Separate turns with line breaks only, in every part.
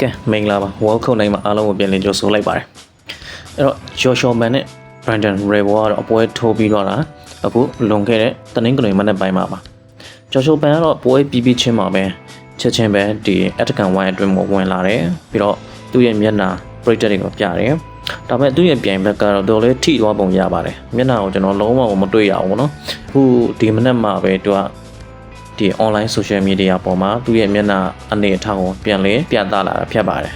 ကဲမင်္ဂလာပါ welcome နိုင်မှာအားလုံးကိုပြန်လည်ကြိုဆိုလိုက်ပါတယ်အဲ့တော့ Joshua Man နဲ့ Brandon Rebo ကတော့အပွဲထိုးပြီးတော့တာအခုလွန်ခဲ့တဲ့တနင်္ဂနွေမနေ့ပိုင်းမှာပါ Joshua Man ကတော့ပွဲပြီးပြီးချင်းမှာပဲချက်ချင်းပဲဒီ Atakan One အတွင်းကိုဝင်လာတယ်ပြီးတော့သူ့ရဲ့မျက်နှာပရိသတ်တွေကိုပြတယ်ဒါပေမဲ့သူ့ရဲ့ပြိုင်ဘက်ကတော့တော်လေးထိသွားပုံရပါတယ်မျက်နှာကိုကျွန်တော်လုံးဝမတွေ့ရဘူးเนาะအခုဒီမနေ့မှာပဲသူက ဒီ online social media ပေါ်မှာသူ့ရဲ့မျက်နှာအနေအထားကိုပြန်လဲပြသလာတာဖြစ်ပါတယ်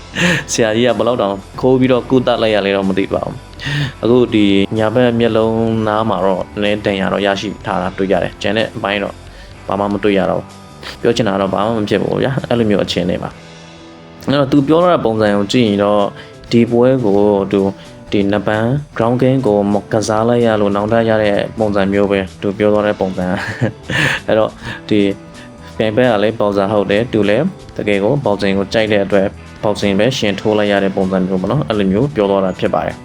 ။ဆရာကြီးကဘယ်တော့တောင်ခိုးပြီးတော့ကုသလိုက်ရလဲတော့မသိပါဘူး။အခုဒီညာဘက်မျက်လုံးနားမှာတော့နည်းတန်ရတော့ရရှိထားတာတွေ့ရတယ်။ကျန်တဲ့အပိုင်းတော့ဘာမှမတွေ့ရတော့ဘူးပြောချင်တာတော့ဘာမှမဖြစ်ဘူးဗျာ။အဲ့လိုမျိုးအခြေအနေပါ။အဲ့တော့သူပြောတဲ့ပုံစံကိုကြည့်ရင်တော့ဒီပွဲကိုသူ ဒီနပန် ground game ကိုမကစားလိုက်ရလို့နောင်တရတဲ့ပုံစံမျိုးပဲသူပြောသွားတဲ့ပုံစံအဲ့တော့ဒီပြိုင်ဘက်ကလည်းပေါဇာဟုတ်တယ်သူလည်းတကယ်ကိုပေါဇင်ကိုကြိုက်တဲ့အတွက်ပေါဇင်ပဲရှင်ထိုးလိုက်ရတဲ့ပုံစံမျိုးပေါ့နော်အဲ့လိုမျိုးပြောသွားတာဖြစ်ပါတယ်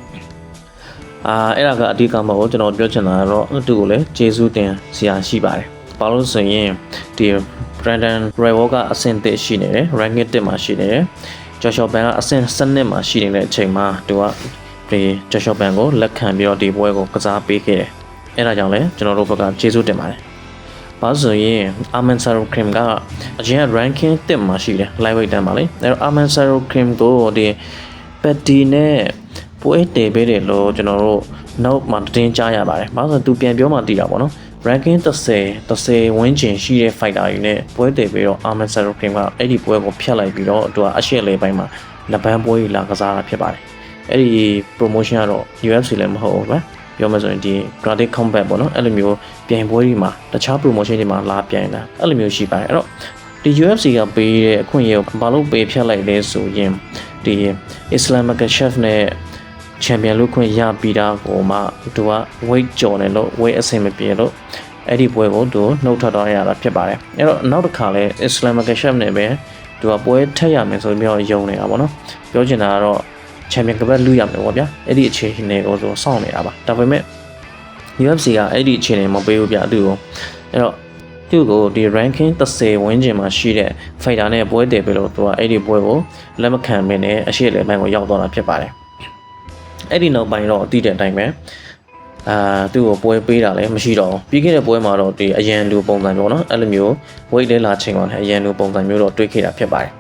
အာအဲ့ဒါကအဓိကမဟုတ်ကျွန်တော်ပြောချင်တာကတော့သူ့ကိုလည်းကျေးဇူးတင်စရာရှိပါတယ်ဘာလို့ဆိုရင်ဒီ Brandon Revo ကအဆင့်တစ်ရှိနေတယ် ranking 1မှာရှိနေတယ် Joshua Ban ကအဆင့်7မှာရှိနေတဲ့အချိန်မှာသူက ဒီ Joshua Ban ကိုလက်ခံပြီးတော့ဒီပွဲကိုကစားပေးခဲ့တယ်အဲ့ဒါကြောင့်လည်းကျွန်တော်တို့ဘက်ကကျေးဇူးတင်ပါတယ်။ဘာလို့ဆိုရင် Arman Saro Cream ကအရင်က ranking 1မှာရှိတယ် lightweight တန်းမှာလေ။အဲတော့ Arman Saro Cream ကိုဒီ Petty နဲ့ပွဲတည်ပေးတယ်လို့ကျွန်တော်တို့နောက်မှတင်းကြားရပါတယ်။ဘာလို့ဆိုသူပြန်ပြောမှသိတာပေါ့နော်။ ranking 30 30ဝန်းကျင်ရှိတဲ့ fighter တွေနဲ့ပွဲတည်ပြီးတော့ Arman Saro Cream ကအဲ့ဒီပွဲကိုဖျက်လိုက်ပြီးတော့သူကအရှက်လေးပိုင်းမှာလက်ပန်းပွဲကြီးလာကစားတာဖြစ်ပါတယ်။ အဲ့ဒီ promotion ကတော့ UFC လည်းမဟုတ်ဘူးဗျာ။ပြောမှဆိုရင်ဒီ Graded Combat ပေါ့နော်အဲ့လိုမျိုးပြိုင်ပွဲတွေမှာတခြား promotion တွေမှာလာပြိုင်တာအဲ့လိုမျိုးရှိပါတယ်အဲ့တော့ဒီ UFC ကပေးတဲ့အခွင့်အရေးကိုဘာလို့ပေးဖြတ်လိုက်လဲဆိုရင်ဒီ Islamic Chef နဲ့ champion လို့ခွင့်ရပြီးတာကိုမှသူက weight ကျော်တယ်လို့ weight အဆင်မပြေလို့အဲ့ဒီပွဲကိုသူနှုတ်ထွက်သွားရတာဖြစ်ပါတယ်အဲ့တော့နောက်တစ်ခါလဲ Islamic Chef နဲ့ပဲသူကပွဲထက်ရမယ်ဆိုပြီးတော့ယုံနေတာပေါ့နော်ပြောချင်တာကတော့ ချန်ပီယံကပတ်လူရမယ်ပေါ့ဗျာအဲ့ဒီအခြေအနေကိုဆိုစောင့်နေတာပါဒါပေမဲ့ UFC ကအဲ့ဒီအခြေအနေမပေးဘူးဗျသူ့ကိုအဲ့တော့သူ့ကိုဒီ ranking 30ဝန်းကျင်မှာရှိတဲ့ fighter နဲ့ပွဲတည်ပြီးလို့သူကအဲ့ဒီပွဲကိုလက်မခံမင်းနဲ့အရှိလေပိုင်းကိုရောက်သွားတာဖြစ်ပါတယ်အဲ့ဒီနောက်ပိုင်းတော့အတိတဲ့အတိုင်းပဲအာသူ့ကိုပွဲပေးတာလည်းမရှိတော့ဘူးပြီးခဲ့တဲ့ပွဲမှာတော့ဒီအရန်လူပုံစံမျိုးเนาะအဲ့လိုမျိုး weight လဲလာချိန်ကလည်းအရန်လူပုံစံမျိုးတော့တွေးခဲ့တာဖြစ်ပါတယ်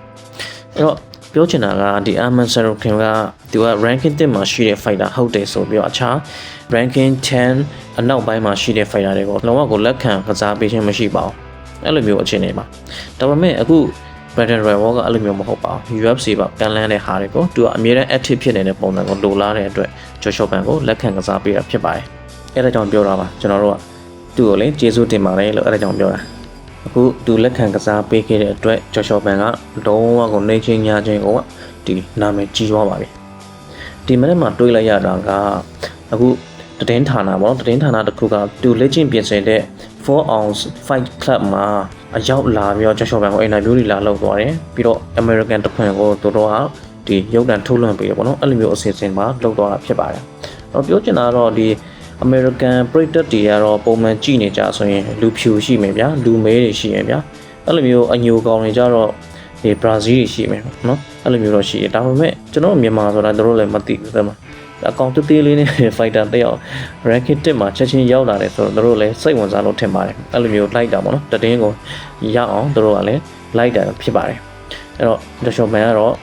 အဲ့တော့ ပြောချင်တာကဒီ Arman Sarukin ကသူက ranking 10မှာရှိတဲ့ fighter ဟုတ်တယ်ဆိုပြီးတော့အခြား ranking 10အနောက်ပိုင်းမှာရှိတဲ့ fighter တွေကိုလုံးဝကိုလက်ခံကစားပေးခြင်းမရှိပါဘူးအဲ့လိုမျိုးအခြေအနေပါဒါပေမဲ့အခု Brandon Royal ကအဲ့လိုမျိုးမဟုတ်ပါဘူး UFC ပါကန်လန်းတဲ့ဟာတွေကိုသူကအမြဲတမ်း active ဖြစ်နေတဲ့ပုံစံကိုလိုလားတဲ့အတွက် Joshua Ban ကိုလက်ခံကစားပေးတာဖြစ်ပါတယ်အဲ့ဒါကြောင့်ပြောတာပါကျွန်တော်တို့ကသူ့ကိုလည်းကျေးဇူးတင်ပါတယ်လို့အဲ့ဒါကြောင့်ပြောတာ အခုသူလက်ခံကစားပေးခဲ့တဲ့အတွက် Joshua Ban ကလုံးဝကိုနေချင်းညာချင်းကိုဒီနာမည်ကြီးသွားပါပြီဒီမနေ့မှာတွေးလိုက်ရတာကအခုတည်င်းဌာနပေါ့နော်တည်င်းဌာနတစ်ခုကသူလက်ချင်းပြင်ဆင်တဲ့4 ounce fight club မှာအရောက်လာပြီးတော့ Joshua Ban ကိုအင်တာဗျူးတွေလာလုပ်သွားတယ်ပြီးတော့ American တစ်ခွင်ကိုသူတို့ကဒီရုပ်တံထုတ်လွှင့်ပေးတယ်ပေါ့နော်အဲ့လိုမျိုးအစီအစဉ်မှာလုပ်သွားတာဖြစ်ပါတယ်တော့ပြောချင်တာကတော့ဒီ American ပရိသတ်တွေကတော့ပုံမှန်ကြည့်နေကြဆိုရင်လူဖြူရှိမယ်ဗျာလူမဲတွေရှိရင်ဗျာအဲ့လိုမျိုးအညိုကောင်တွေကြတော့ဒီဘရာဇီးတွေရှိမယ်နော်အဲ့လိုမျိုးတော့ရှိတယ်ဒါပေမဲ့ကျွန်တော်မြန်မာဆိုတာတို့လည်းမသိဘူးသမှာအကောင့်တေးသေးလေးနဲ့ fighter တယောက် ranking 1မှာချက်ချင်းရောက်လာတယ်ဆိုတော့တို့လည်းစိတ်ဝင်စားလို့ထင်ပါတယ်အဲ့လိုမျိုးလိုက်တာပေါ့နော်တည်င်းကိုရအောင်တို့ကလည်းလိုက်တာဖြစ်ပါတယ်အဲ့တော့ Joshua Man ကတော့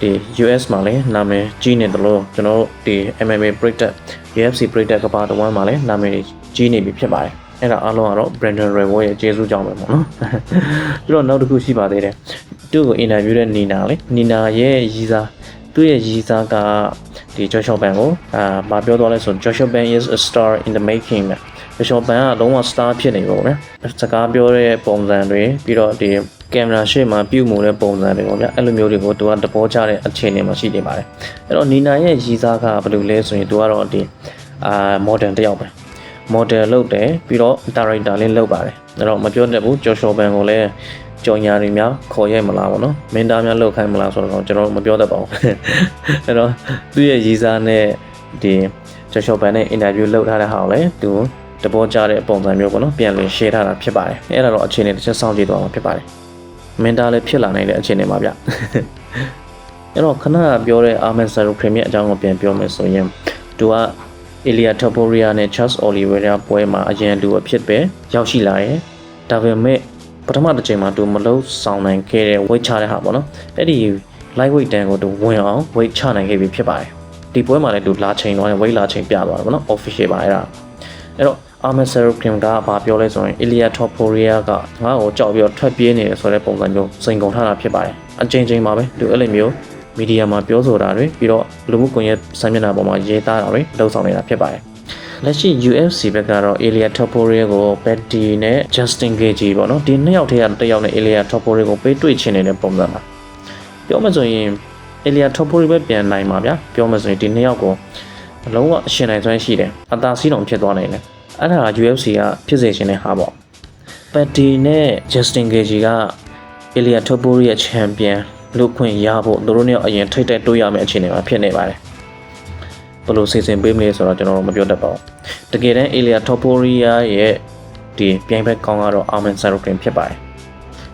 ဒီ US မှာလည်းနာမည်ကြီးနေတယ်လို့ကျွန်တော်တို့ဒီ MMA ပရိသတ် UFC ပရိသတ်ကပါတဝမ်းမှာလည်းနာမည်ကြီးနေပြီဖြစ်ပါတယ်အဲ့ဒါအားလုံးကတော့ Brandon Revo ရဲ့ကျေးဇူးကြောင့်ပဲပေါ့နော်ပြီးတော့နောက်တစ်ခုရှိပါသေးတယ်သူ့ကိုအင်တာဗျူးတဲ့နီနာလေနီနာရဲ့ရည်စားသူ့ရဲ့ရည်စားကဒီ Joshua Ban ကိုအာမပြောသွားလဲဆို Joshua Ban is a star in the making နဲ့ Joshua Ban ကလုံးဝ star ဖြစ်နေပေါ့ဗျာစကားပြောတဲ့ပုံစံတွေပြီးတော့ဒီ ကင်မရာရှေ့မှာပြုတ်မှုတဲ့ပုံစံတွေပေါ့ဗျာအဲ့လိုမျိုးတွေကိုသူကတဘောချတဲ့အခြေအနေမှာရှိနေပါတယ်အဲ့တော့နီနာရဲ့ရည်စားကဘယ်လိုလဲဆိုရင်သူကတော့ဒီအာ modern တယောက်ပဲ model လုပ်တယ်ပြီးတော့ director လေးလုပ်ပါတယ်အဲ့တော့မပြောတတ်ဘူးကျော်လျှော်ပန်ကိုလည်းကြော်ညာတွေများခေါ်ရဲမလားပေါ့နော်မင်းသားများလောက်ခိုင်းမလားဆိုတော့ကျွန်တော်မပြောတတ်ပါဘူးအဲ့တော့သူ့ရဲ့ရည်စားနဲ့ဒီကျော်လျှော်ပန်နဲ့ interview လုပ်ထားတဲ့ဟာကိုလည်းသူတဘောကြတဲ့ပုံစံမျိုးပေါ့နော်ပြန်လည် share ထားတာဖြစ်ပါတယ်အဲ့ဒါတော့အခြေအနေတစ်ချက်စောင့်ကြည့်သွားမှာဖြစ်ပါတယ် မင်းသားလည်းဖြစ်လာနိုင်တဲ့အခြေအနေမှာဗျအဲ့တော့ခဏပြောတဲ့ Armin Sarukin ရဲ့အကြောင်းကိုပြန်ပြောမယ်ဆိုရင်သူက Elia Topuria နဲ့ Charles Oliveira ပွဲမှာအရင်လူအဖြစ်ပဲရောက်ရှိလာတယ်။ဒါပေမဲ့ပထမတစ်ချိန်မှာသူမလုံးဆောင်နိုင်ခဲ့တဲ့ weight ချတဲ့ဟာပေါ့နော်။အဲ့ဒီ light weight တန်ကိုသူဝင်အောင် weight ချနိုင်ခဲ့ပြီဖြစ်ပါတယ်။ဒီပွဲမှာလည်းသူလာချိန်တော့ weight လာချိန်ပြသွားတယ်ပေါ့နော် official ပါအဲ့ဒါ။အဲ့တော့ Armin Sarukin ကဘာပြောလဲဆိုရင် Elia Topuria ကငါ့ကိုကြောက်ပြီးတော့ထွက်ပြေးနေတယ်ဆိုတဲ့ပုံစံမျိုးစိန်ကုန်ထားတာဖြစ်ပါတယ်။အချိန်ချင်းမှာပဲသူအဲ့လိုမျိုးမီဒီယာမှာပြောဆိုတာတွေပြီးတော့လူမှုကွန်ရက်စာမျက်နှာပေါ်မှာရေးသားတာတွေလှုပ်ဆောင်နေတာဖြစ်ပါတယ်။လက်ရှိ UFC ဘက်ကတော့ Elia Topuria ကို Betty နဲ့ Justin Gaethje ပေါ့နော်ဒီနှစ်ယောက်ထဲကတစ်ယောက်နဲ့ Elia Topuria ကိုပေးတွေ့ချင်နေတဲ့ပုံစံပါပြောမှဆိုရင် Elia Topuria ပဲပြန်နိုင်ပါဗျာပြောမှဆိုရင်ဒီနှစ်ယောက်ကိုအလုံးဝအရှင်နိုင်စွမ်းရှိတယ်အသာစီးတော်ဖြစ်သွားနိုင်တယ် အဲ့ဒါက UFC ကဖြစ်စေချင်တဲ့ဟာပေါ့ Betty နဲ့ Justin Gaethje က Elia Topuria ရဲ့ champion လူခွင့်ရဖို့သူတို့နဲ့အရင်ထိတ်တက်တိုးရမယ့်အခြေအနေမှာဖြစ်နေပါတယ်ဘယ်လိုစီစဉ်ပေးမလဲဆိုတော့ကျွန်တော်တို့မပြောတတ်ပါဘူးတကယ်တမ်း Elia Topuria ရဲ့ဒီပြိုင်ဘက်ကောင်းကတော့ Armin Sarukin ဖြစ်ပါတယ်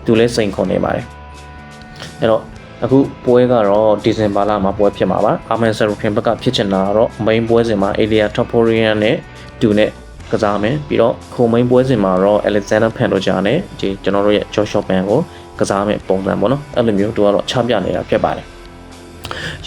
သူလည်းစိန်ခေါ်နေပါတယ်အဲ့တော့အခုပွဲကတော့ဒီဇင်ဘာလမှာပွဲဖြစ်မှာပါ Armin Sarukin ဘက်ကဖြစ်ချင်တာကတော့ main ပွဲစဉ်မှာ Elia Topuria နဲ့တူနဲ့ ကစားမယ်ပြီးတော့ခုံမိန်ပွဲစဉ်မှာတော့ Alexander Pantoja နဲ့ဒီကျွန်တော်တို့ရဲ့ Joshua Pan ကိုကစားမယ်ပုံစံပေါ့နော်အဲ့လိုမျိုးသူကတော့ချပြနေတာဖြစ်ပါတယ်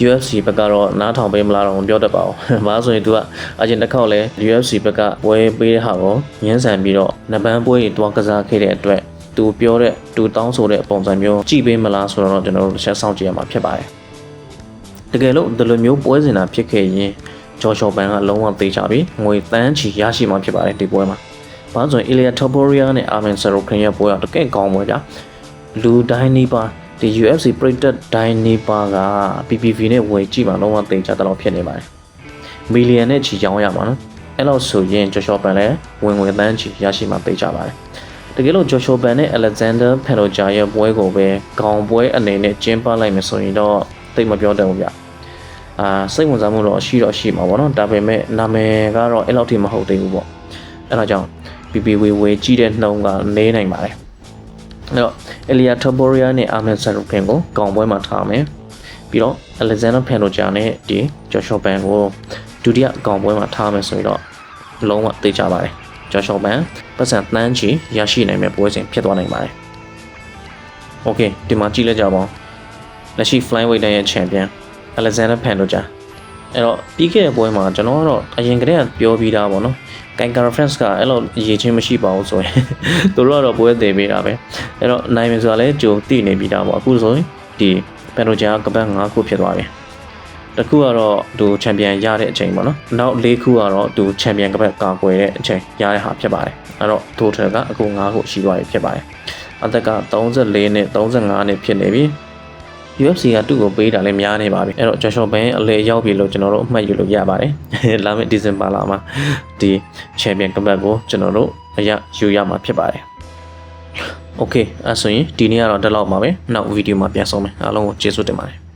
UFC ဘက်ကတော့နားထောင်ပေးမလားတော့မပြောတတ်ပါဘူး။ဘာလို့ဆိုရင် तू ကအရင်တစ်ခေါက်လဲ UFC ဘက်ကပွဲပေးတဲ့ဟာကိုညှင်းဆန်ပြီးတော့နပန်းပွဲတွေတွားကစားခဲ့တဲ့အတွက် तू ပြောတဲ့ तू တောင်းဆိုတဲ့ပုံစံမျိုးကြည့်ပေးမလားဆိုတော့ကျွန်တော်တို့တစ်ချက်စောင့်ကြည့်ရမှာဖြစ်ပါတယ်။တကယ်လို့ဒီလိုမျိုးပွဲစဉ်တာဖြစ်ခဲ့ရင် ဂျော်ရှော်ပန်ကလုံးဝသေးချပြီငွေတန်းချီရရှိမှာဖြစ်ပါတယ်ဒီပွဲမှာ။ဘာလို့ဆိုရင် Ilya Topuria နဲ့ Armin Sarukin ရဲ့ပွဲကတကယ်ကောင်းပွဲကြာ။လူတိုင်းနီးပါဒီ UFC ပရိသတ်တိုင်းနီးပါက PPV နဲ့ဝယ်ကြည့်မှလုံးဝသိကြတော့ဖြစ်နေပါတယ်။မီလီယံနဲ့ချီချောင်းရမှာနော်။အဲ့လောက်ဆိုရင်ဂျော်ရှော့ပန်လည်းဝင်ဝင်တန်းချီရရှိမှသိကြပါတယ်။တကယ်လို့ဂျော်ရှော့ပန်နဲ့ Alexander Pantoja ရဲ့ပွဲကိုပဲခေါင်ပွဲအနေနဲ့ကျင်းပလိုက်မယ်ဆိုရင်တော့သိမပြောတတ်ဘူးဗျ။ အာစိတ်ဝင်စားမှုတော့ရှိတော့ရှိမှာပေါ့နော်။ဒါပေမဲ့နာမည်ကတော့အဲ့လောက်ထိမဟုတ်သေးဘူးပေါ့။အဲ့ဒါကြောင့် PPV ဝယ်ကြည့်တဲ့နှုံကနေနိုင်ပါတယ်။အဲ့တော့ Elia Topuria နဲ့ Armin Sarukin ကိုကောင်ပွဲမှာထားမယ်ပြီးတော့ Alexander Pantoja နဲ့ဒီ Joshua Ban ကိုဒုတိယကောင်ပွဲမှာထားမယ်ဆိုရင်တော့လုံးဝသိကြပါတယ် Joshua Ban ပတ်စံတန်းချီရရှိနိုင်မဲ့ပွဲစဉ်ဖြစ်သွားနိုင်ပါတယ် Okay ဒီမှာကြည့်လိုက်ကြပါဦးလက်ရှိ flyweight တိုင်းရဲ့ champion Alexander Pantoja အဲ့တော့ပြီးခဲ့တဲ့ပွဲမှာကျွန်တော်ကတော့အရင်ကတည်းကပြောပြီးသားပေါ့နော်ကန်ကာဖရန့်စ်ကအဲ့လိုအရေးချင်းမရှိပါဘူးဆိုရင်သူတို့ကတော့ပွဲသေးပေးတာပဲအဲ့တော့နိုင်မယ်ဆိုတာလည်းကြုံသိနေပြီးသားပေါ့အခုဆိုရင်ဒီပန်တိုဂျာကပတ်၅ခုဖြစ်သွားပြီတခုကတော့သူချန်ပီယံရတဲ့အချိန်ပေါ့နော်နောက်၄ခုကတော့သူချန်ပီယံကပတ်ကာကွယ်တဲ့အချိန်ရတဲ့ဟာဖြစ်ပါတယ်အဲ့တော့ total ကအခု၅ခုရှိသွားပြီဖြစ်ပါတယ်အသက်က34နဲ့35နဲ့ဖြစ်နေပြီ UFC ကသူ့ကိုပေးတာလည်းများနေပါပြီအဲ့တော့ Joshua Ban အလေရောက်ပြီလို့ကျွန်တော်တို့အမှတ်ယူလို့ရပါတယ်လာမယ့်ဒီဇင်ဘာလမှာဒီ Champion ကပတ်ကိုကျွန်တော်တို့အရယူရမှာဖြစ်ပါတယ် Okay အဲဆိုရင်ဒီနေ့ကတော့ဒီလောက်ပါပဲနောက်ဗီဒီယိုမှာပြန်ဆုံးမယ်အားလုံးကိုကျေးဇူးတင်ပါတယ်